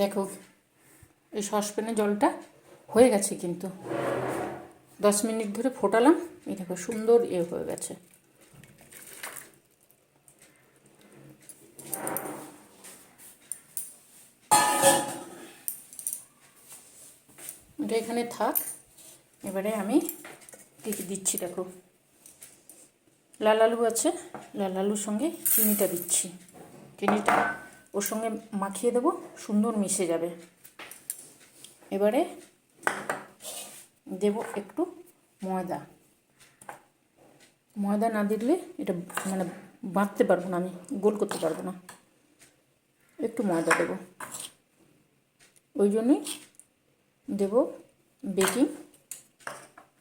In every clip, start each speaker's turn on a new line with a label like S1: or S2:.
S1: দেখো, এই সসপ্যানে জলটা হয়ে গেছে কিন্তু। দশ মিনিট ধরে ফোটালাম, এই দেখো সুন্দর এ হয়ে গেছে। এখানে থাক, এবারে আমি দিচ্ছি, দেখো। লাল আলু আছে, লাল আলুর সঙ্গে চিনিটা দিচ্ছি। চিনিটা ওর সঙ্গে মাখিয়ে দেবো, সুন্দর মিশে যাবে। এবারে দেব একটু ময়দা। ময়দা না দিলে এটা মানে বাঁধতে পারব না আমি, গোল করতে পারব না। একটু ময়দা দেব। ওই জন্যই দেব বেকিং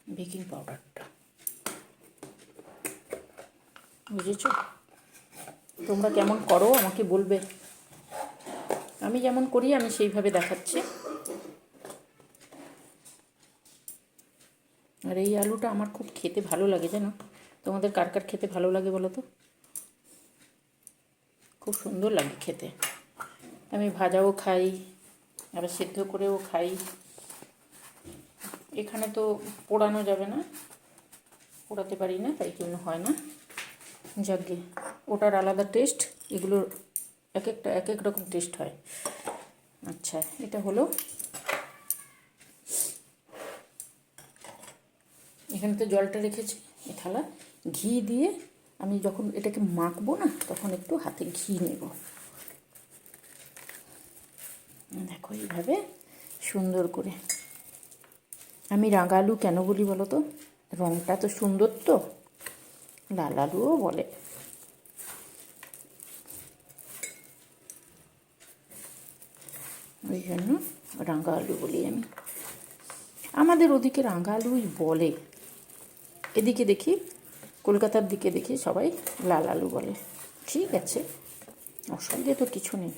S1: বেকিং পাউডারটা। বুঝেছ? তোমরা কেমন করো আমাকে বলবে। আমি যেমন করি, আমি সেইভাবে দেখাচ্ছি। আর এই আলুটা আমার খুব খেতে ভালো লাগে, জানো? তোমাদের কার কার খেতে ভালো লাগে বলো তো? খুব সুন্দর লাগে খেতে। আমি ভাজাও খাই, আবার সেদ্ধ করেও খাই। এখানে তো পোড়ানো যাবে না। পোড়াতে পারি না, তাই জন্য হয় না। যাকে ওটার আলাদা টেস্ট এগুলোর এক একটা, এক এক রকম টেস্ট হয়। আচ্ছা এটা হলো। এখানে তো জলটা রেখেছি এ থালা। ঘি দিয়ে আমি যখন এটাকে মাখবো না, তখন একটু হাতে ঘি নেব। দেখো এইভাবে সুন্দর করে। আমি রাঙা আলু কেন বলি বলো তো? রঙটা তো সুন্দর তো। লাল আলুও বলে। ওই জন্য রাঙা আলু বলি আমি। আমাদের ওদিকে রাঙা আলুই বলে। এদিকে দেখি, কলকাতার দিকে দেখি সবাই লাল আলু বলে। ঠিক আছে অসুবিধে তো কিছু নেই।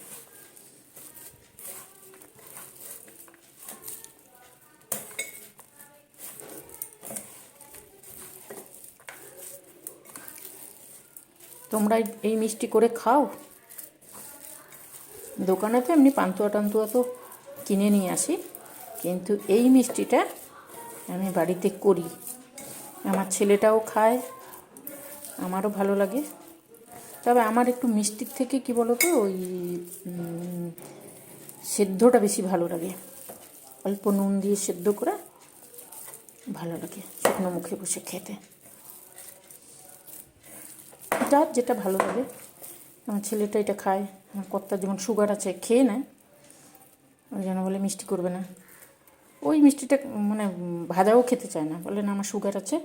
S1: তোমরা এই মিষ্টি করে খাও? দোকানে তো এমনি পান্তুয়া টান্তুয়া তো কিনে নিয়ে আসি। কিন্তু এই মিষ্টিটা আমি বাড়িতে করি। আমার ছেলেটাও খায়, আমারও ভালো লাগে। তবে আমার একটু মিষ্টির থেকে কি বলো তো ওই সেদ্ধটা বেশি ভালো লাগে। অল্প নুন দিয়ে সেদ্ধ করে ভালো লাগে শুকনো মুখে বসে খেতে। যার যেটা ভালো লাগে। আমার ছেলেটা এটা খায়। কর্তার যেমন সুগার আছে, খেয়ে নেয়, ওই জন্য বলে মিষ্টি করবে না। ওই মিষ্টিটা মানে ভাজাও খেতে চায় না, বলে না আমার সুগার আছে।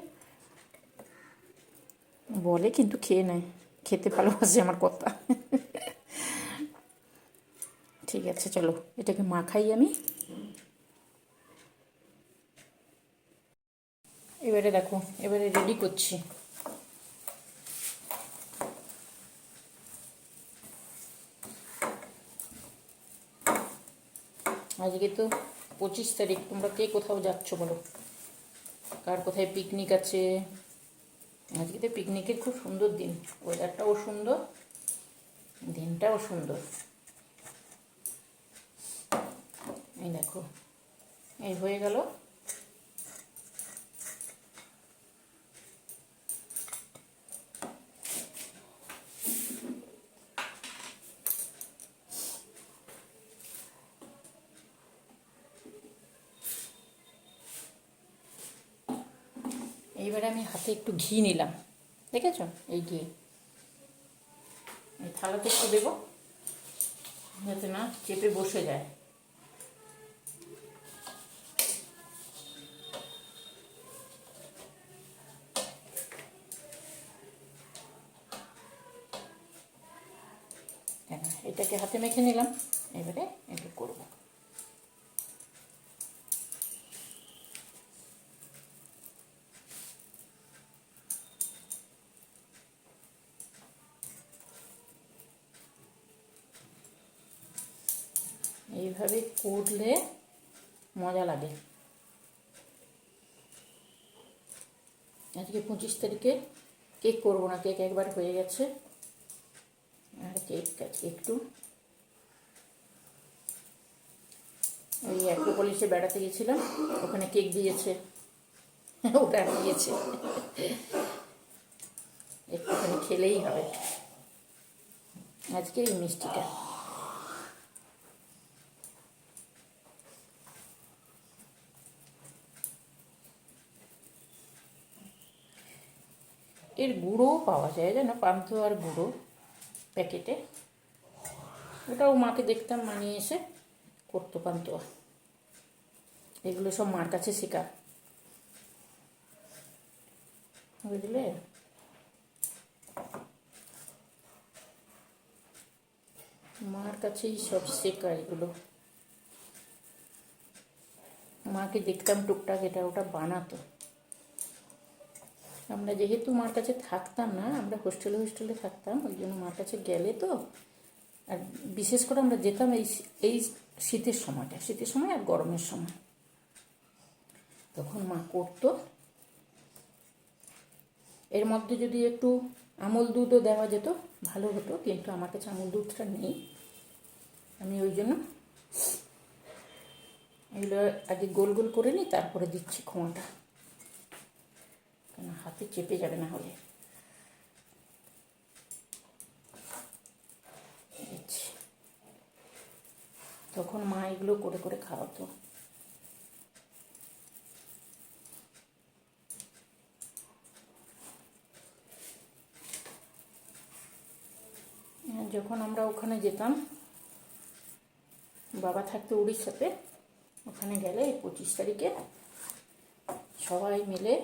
S1: বলে কিন্তু খেয়ে নেয়, খেতে ভালোবাসে আমার কথা ঠিক আছে, চলো, এটাকে মাখাই আমি। এবারে দেখো, এবারে রেডি করছি। আজকে তো পঁচিশ তারিখ, তোমরা কে কোথাও যাচ্ছ বলো? কার কোথায় পিকনিক আছে? আজকে তো পিকনিকের খুব সুন্দর দিন। ওয়েদারটাও সুন্দর, দিনটাও সুন্দর। এই দেখো, এই হয়ে গেল। এইবারে আমি হাতে একটু ঘি নিলাম। দেখেছ? এই ঘি এই থালাতে একটু দেবো। যাতে না চেপে বসে যায়। এটাকে হাতে মেখে নিলাম। এবারে করব এইভাবে করলে মজা লাগে। আজকে পঁচিশ তারিখে কেক করব না, কেক একবার হয়ে গেছে। আর কেক একটু। ওই অ্যাক্রোপলিসে বেড়াতে গেছিলাম, ওখানে কেক দিয়েছে। ওটা দিয়েছে। একটুখানি খেলেই হবে। আজকে এই মিষ্টিটা। এর গুঁড়োও পাওয়া যায়, জানো? পান্তুয়ার গুঁড়ো প্যাকেটে। ওটাও মাকে দেখতাম মানিয়ে এসে করতো পান্তুয়া। এগুলো সব মার কাছে শেখা বুঝলে? মার কাছেই সব শেখা এগুলো। মাকে দেখতাম টুকটাক এটা ওটা বানাতো। আমরা যেহেতু মার কাছে থাকতাম না, আমরা হোস্টেলে হোস্টেলে থাকতাম, ওই জন্য মার কাছে গেলে তো, আর বিশেষ করে আমরা যেতাম এই এই শীতের সময়টা, শীতের সময় আর গরমের সময়। তখন মা করতো। এর মধ্যে যদি একটু আমল দুধও দেওয়া যেত, ভালো হতো, কিন্তু আমার কাছে আমল দুধটা নেই। আমি ওই জন্য এগুলো আগে গোল গোল করে নিই, তারপরে দিচ্ছি খোঁয়াটা হাতে চেপে যাবে না হলে। তখন মা এগুলো করে করে খাওয়াতো। যখন আমরা ওখানে যেতাম, বাবা থাকতো উড়িষ্যাতে, ওখানে গেলে পঁচিশ তারিখে সবাই মিলে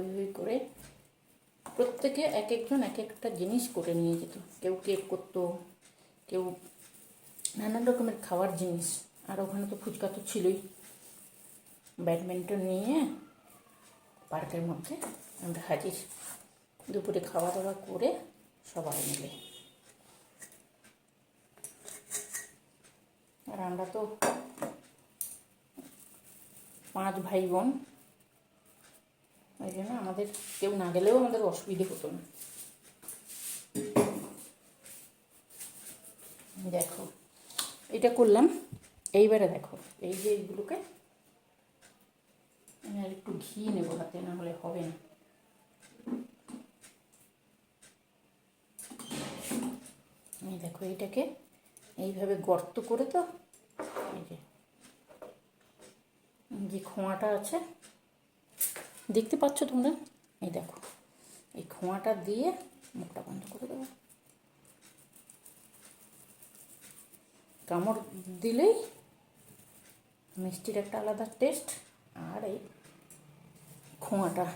S1: হই হই করে প্রত্যেকে এক একজন এক একটা জিনিস করে নিয়ে যেত। কেউ কেক করতো, কেউ নানান রকমের খাওয়ার জিনিস। আর ওখানে তো ফুচকা তো ছিলই। ব্যাডমিন্টন নিয়ে পার্কের মধ্যে আমরা হাজির। দুপুরে খাওয়া দাওয়া করে সবাই মিলে। আর আমরা তো পাঁচ ভাই বোন ওই জন্য আমাদের কেউ না গেলেও আমাদের অসুবিধে হতো না। দেখো, এটা করলাম, এইবারে দেখো, এই যে এইগুলোকে আমি আর একটু ঘি নেব হাতে না হলে হবে না। এই দেখো, এইটাকে এইভাবে গর্ত করে তো, এই যে যে খোঁয়াটা আছে দেখতে পাচ্ছ তোমরা? এই দেখো। এই খোঁয়াটা দিয়ে মুখটা বন্ধ করে দেবো। কামড় দিলেই মিষ্টির একটা আলাদা টেস্ট আর এই খোঁয়াটা।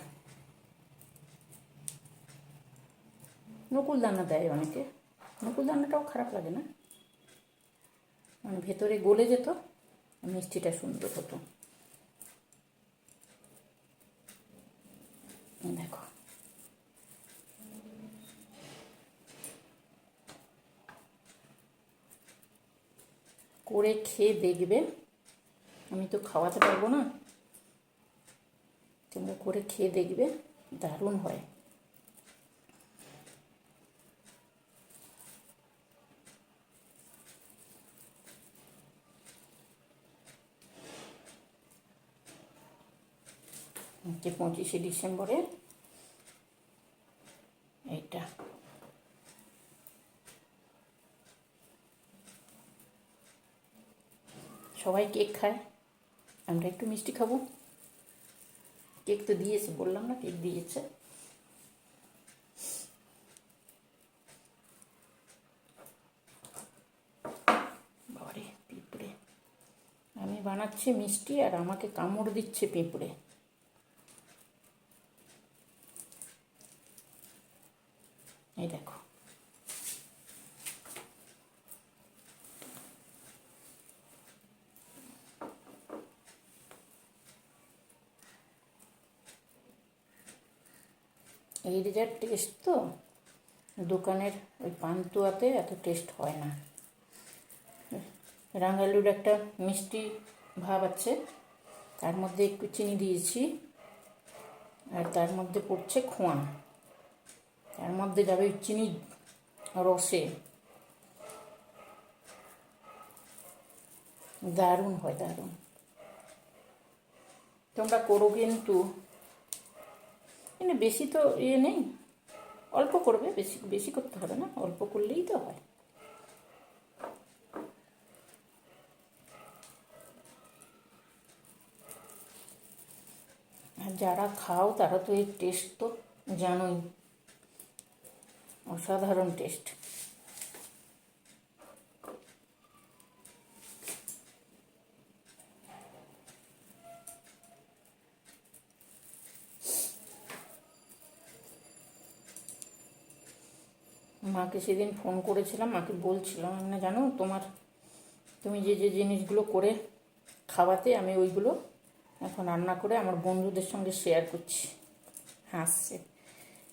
S1: নকুল দানা দেয় অনেকে। নকুল দানাটাও খারাপ লাগে না? মানে ভেতরে গলে যেত, মিষ্টিটা সুন্দর হতো। দেখো। করে খেয়ে দেখবে। আমি তো খাওয়াতে পারব না। তোমরা করে খেয়ে দেখবে, দারুণ হয়। যে পঁচিশে ডিসেম্বরে এইটা। সবাই কেক খায়। আমরা একটু মিষ্টি খাব। কেক তো দিয়েছে, বললাম না কেক দিয়েছে। পিঁপড়ে। আমি বানাচ্ছি মিষ্টি আর আমাকে কামড় দিচ্ছে পিঁপড়ে এই দেখো এই টেস্ট তো। দোকানের ওই পান্তুয়াতে এত টেস্ট হয় না। রাঙালুর একটা মিষ্টি ভাব আছে। তার মধ্যে একটু চিনি দিয়েছি। আর তার মধ্যে পড়ছে খোঁয়া। তার মধ্যে যাবে চিনি রসে। দারুণ হয়, দারুণ। তোমরা করো কিন্তু। এনে বেশি তো ইয়ে নেই। অল্প করবে, বেশি বেশি করতে হবে না, অল্প করলেই তো হয়। আর যারা খাও, তারা তো এর টেস্ট তো জানোই। অসাধারণ টেস্ট মাকে সেদিন ফোন করেছিলাম, মাকে বলছিলাম না জানো, তোমার, তুমি যে যে জিনিসগুলো করে খাওয়াতে আমি ওইগুলো এখন রান্না করে আমার বন্ধুদের সঙ্গে শেয়ার করছি। হাসছে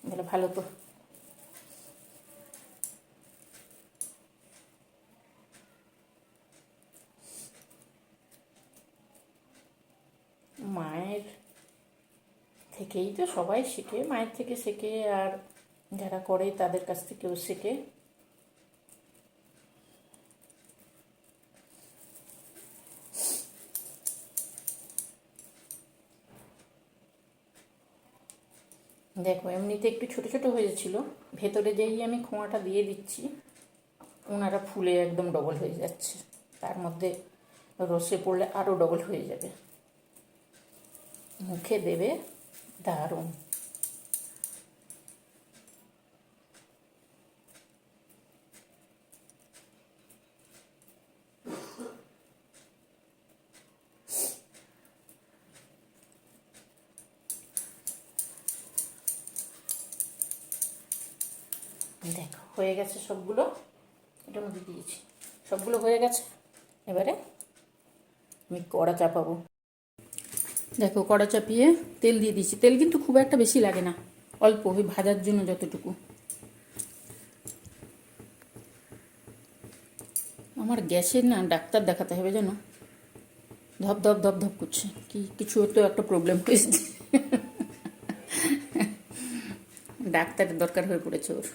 S1: বলে ভালো তো। মায়ের থেকেই তো সবাই শেখে, মায়ের থেকে শেখে, আর যারা করে তাদের কাছ থেকেও শেখে। দেখো, এমনিতে একটু ছোট ছোট হয়েছিল। ভেতরে যেই আমি খোঁয়াটা দিয়ে দিচ্ছি, ওনারা ফুলে একদম ডবল হয়ে যাচ্ছে। তার মধ্যে রসে পড়লে আরও ডবল হয়ে যাবে। মুখে দেবে দারুণ। দেখো, হয়ে গেছে সবগুলো। এটার মধ্যে দিয়েছি। সবগুলো হয়ে গেছে? এবারে আমি কড়া চাপাবো। দেখো, কড়া চাপিয়ে তেল দিয়ে দিয়েছি। তেল কিন্তু খুব একটা বেশি লাগে না। অল্প, ওই ভাজার জন্য যতটুকু। আমার গ্যাসের না ডাক্তার দেখাতে হবে যেন ধপ ধপ ধপ ধপ করছে। কি, কিছু তো একটা প্রবলেম হয়েছে ডাক্তারের দরকার হয়ে পড়েছে ওর।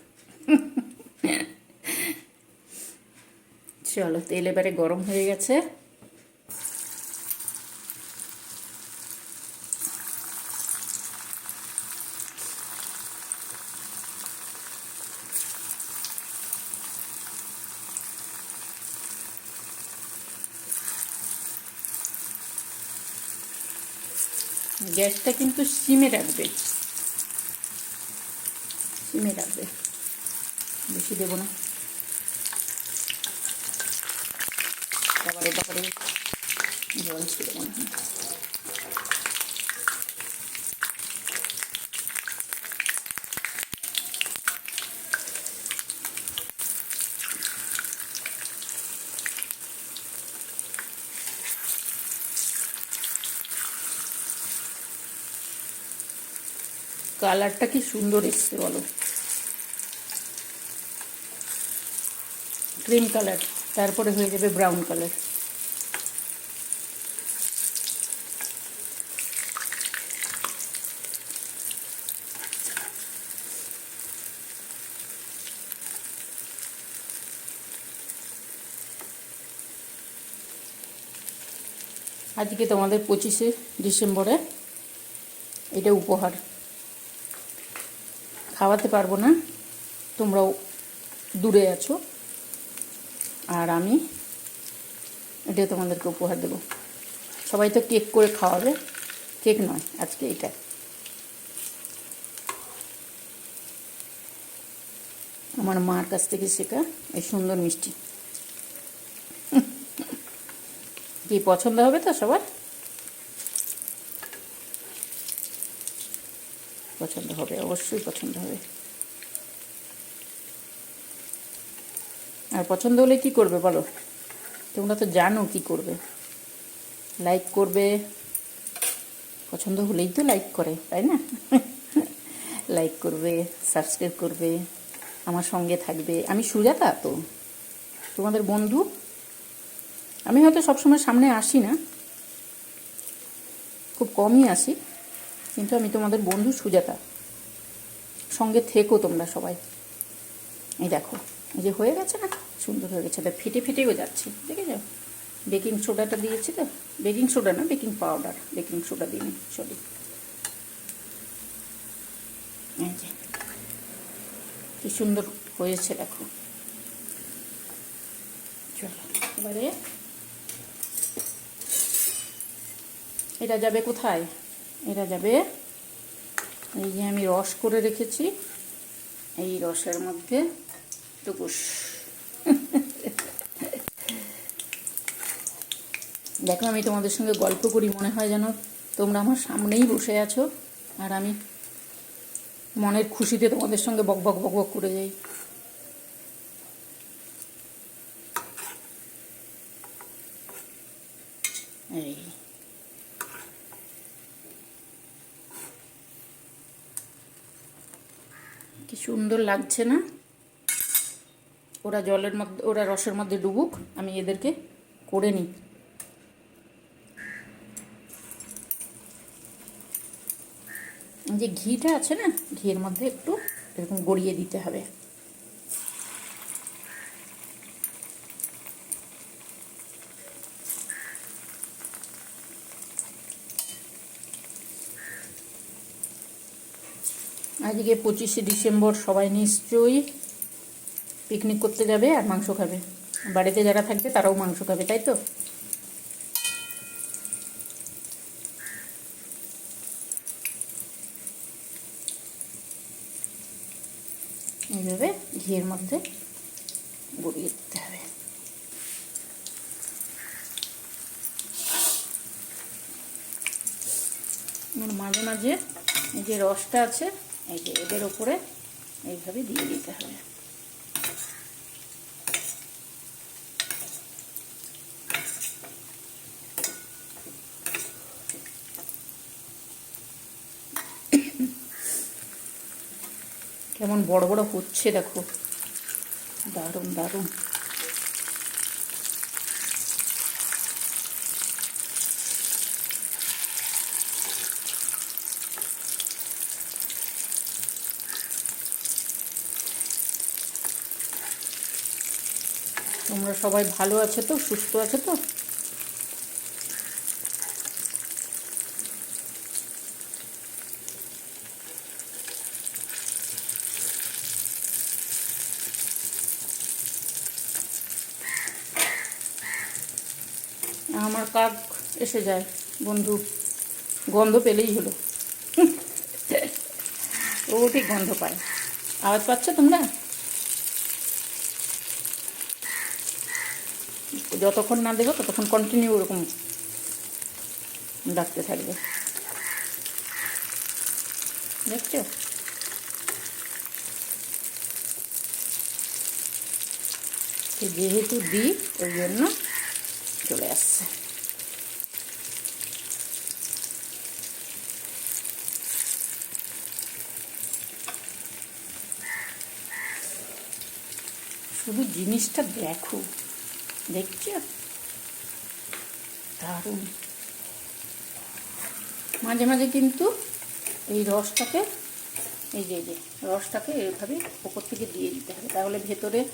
S1: চলো তেল এবারে গরম হয়ে গেছে। গ্যাসটা কিন্তু সিমে রাখবে। সিমে রাখবে। বেশি দেবো না। তারপরে তারপরে জল ছিল মনে হয় কালারটা কি সুন্দর এসছে বলো। ক্রিম কালার তারপরে হয়ে যাবে ব্রাউন কালার আজকে তোমাদের পঁচিশে ডিসেম্বরে এটা উপহার। খাওয়াতে পারব না, তোমরাও দূরে আছো। আর আমি এটা তোমাদেরকে উপহার দেবো। সবাই তো কেক করে খাওয়াবে। কেক নয়, আজকে এটা। আমার মার কাছ থেকে শেখা এই সুন্দর মিষ্টি। কি পছন্দ হবে তো সবার? পছন্দ হবে, অবশ্যই পছন্দ হবে। আর পছন্দ হলে কি করবে বলো? তোমরা তো জানো কি করবে। লাইক করবে। পছন্দ হলেই তো লাইক করে, তাই না? লাইক করবে সাবস্ক্রাইব করবে, আমার সঙ্গে থাকবে। আমি সুজাতা তো। তোমাদের বন্ধু? আমি হয়তো সবসময় সামনে আসি না। খুব কমই আসি, কিন্তু আমি তোমাদের বন্ধু সুজাতা। সঙ্গে থেকো তোমরা সবাই। এই দেখো, এই যে হয়ে গেছে না? সুন্দর হয়ে গেছে। এটা ফেটে ফেটেও যাচ্ছে দেখে যাও বেকিং সোডাটা দিয়েছি তো? বেকিং সোডা না, বেকিং পাউডার। বেকিং সোডা দিইনি সরি। কি সুন্দর হয়েছে, দেখো। চলো, এবারে এটা যাবে কোথায়? এটা যাবে, এই যে আমি রস করে রেখেছি। এই রসের মধ্যে টুকুস। দেখো, আমি তোমাদের সঙ্গে গল্প করি, মনে হয় যেন তোমরা আমার সামনেই বসে আছো আর আমি মনের খুশিতে তোমাদের সঙ্গে বক বক বক বক করে যাই। এই। কি সুন্দর লাগছে না? ওরা জলের মধ্যে, ওরা রসের মধ্যে ডুবুক, আমি এদেরকে করে নিই। যে ঘিটা আছে না, ঘিয়ের মধ্যে একটু এরকম গড়িয়ে দিতে হবে। আজকে পঁচিশে ডিসেম্বর সবাই নিশ্চয়ই পিকনিক করতে যাবে আর মাংস খাবে। বাড়িতে যারা থাকবে তারাও মাংস খাবে, তাই তো? এইভাবে ঘিয়ের মধ্যে গড়িয়ে দিতে হবে। মাঝে মাঝে এই যে রসটা আছে, এই যে এদের ওপরে এইভাবে দিয়ে দিতে হবে। কেমন বড় বড় হচ্ছে দেখো। দারুণ দারুণ। তোমরা সবাই ভালো আছো তো? সুস্থ আছো তো আমার কাক এসে যায়, বন্ধু। গন্ধ পেলেই হলো। ও ঠিক গন্ধ পায়। আওয়াজ পাচ্ছ তোমরা? যতক্ষণ না দেবো ততক্ষণ কন্টিনিউ ওরকম ডাকতে থাকবে। দেখছ? যেহেতু দিই ওই জন্য চলে আসছে। শুধু জিনিসটা দেখো। দেখছ? দারুণ। মাঝে মাঝে কিন্তু এই রসটাকে, এই যে যে, রসটাকে এইভাবে ওপর থেকে দিয়ে দিতে হবে। তাহলে ভেতরে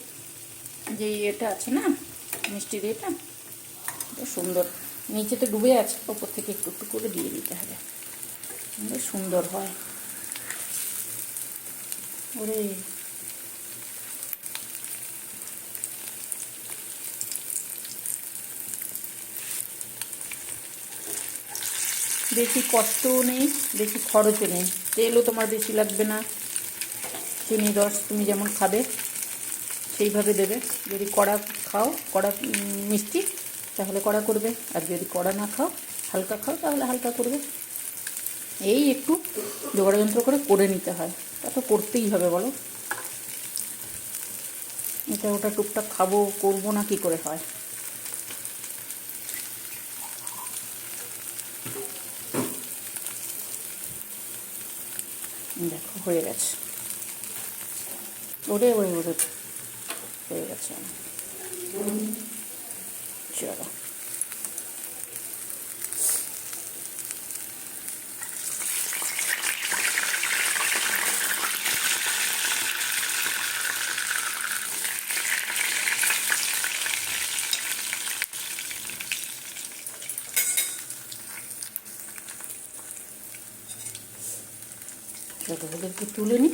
S1: যে ইয়েটা আছে না মিষ্টির এটা সুন্দর। নিচেতে ডুবে আছে, ওপর থেকে একটু একটু করে দিয়ে দিতে হবে। সুন্দর হয়। ওরে। বেশি কষ্টও নেই, বেশি খরচও নেই। তেলও তোমার বেশি লাগবে না। চিনি, রস তুমি যেমন খাবে, সেইভাবে দেবে। যদি কড়া খাও, কড়া মিষ্টি, তাহলে কড়া করবে। আর যদি কড়া না খাও, হালকা খাও, তাহলে হালকা করবে। এই একটু জোগাড় যন্ত্র করে করে নিতে হয়। তা তো করতেই হবে, বলো। এটা ওটা টুকটাক খাব, করব না, কি করে হয় দেখো হয়ে গেছে। ওরে ওরে ওরে হয়ে গেছে। চলো। চলো ওদেরকে তুলে নিই।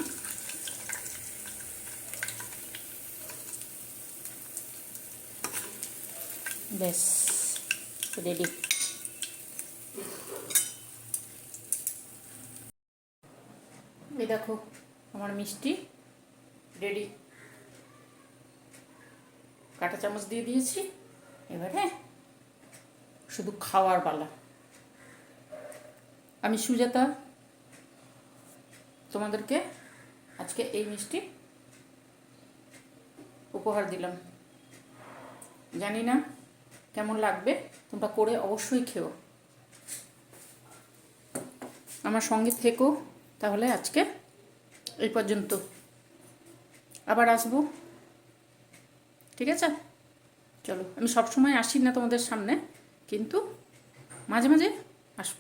S1: ব্যাস রেডি দেখো, আমার মিষ্টি রেডি কাঁটা চামচ দিয়ে দিয়েছি। এবারে শুধু খাওয়ার পালা। আমি সুজাতা তোমাদেরকে আজকে এই মিষ্টি উপহার দিলাম। জানি না কেমন লাগবে, তোমরা করে অবশ্যই খেও। আমার সঙ্গে থেকো তাহলে আজকে এই পর্যন্ত। আবার আসব। ঠিক আছে? চলো, আমি সবসময় আসি না তোমাদের সামনে, কিন্তু মাঝে মাঝে আসব।